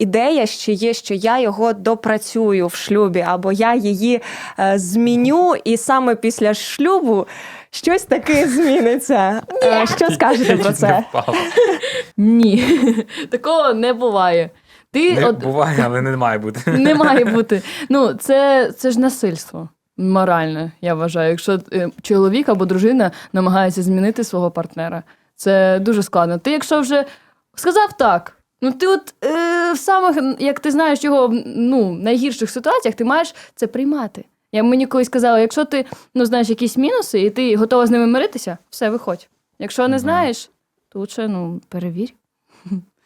ідея ще є, що я його допрацюю в шлюбі, або я її е, зміню, і саме після шлюбу щось таке зміниться. Е, що скажете про це? Ні, такого не буває. Ти Не от буває, але не має бути. не має бути. Ну, це, це ж насильство. Моральне, я вважаю. Якщо е, чоловік або дружина намагається змінити свого партнера, це дуже складно. Ти, якщо вже сказав так, ну ти от е, в самих, як ти знаєш його ну, найгірших ситуаціях, ти маєш це приймати. Я мені колись казала, якщо ти ну, знаєш якісь мінуси і ти готова з ними миритися, все, виходь. Якщо не знаєш, то лучше ну, перевір.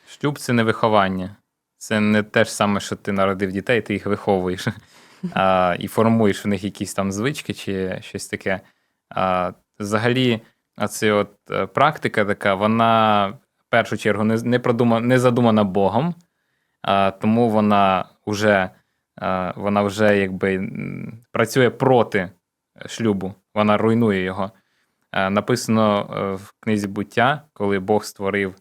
Шлюб це не виховання. Це не те ж саме, що ти народив дітей, ти їх виховуєш а, і формуєш в них якісь там звички чи щось таке. А, взагалі, оце от е, практика така, вона першу чергу не, не, продумана, не задумана Богом, а, тому вона вже, а, вона вже якби працює проти шлюбу, вона руйнує його. А, написано е, в книзі буття, коли Бог створив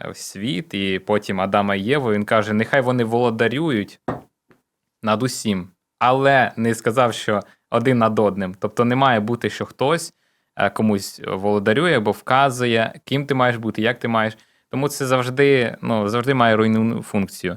е, світ, і потім Адама і Єву, він каже: нехай вони володарюють над усім, але не сказав, що один над одним. Тобто не має бути, що хтось е, комусь володарює або вказує, ким ти маєш бути, як ти маєш. Тому це завжди, ну, завжди має руйнівну функцію.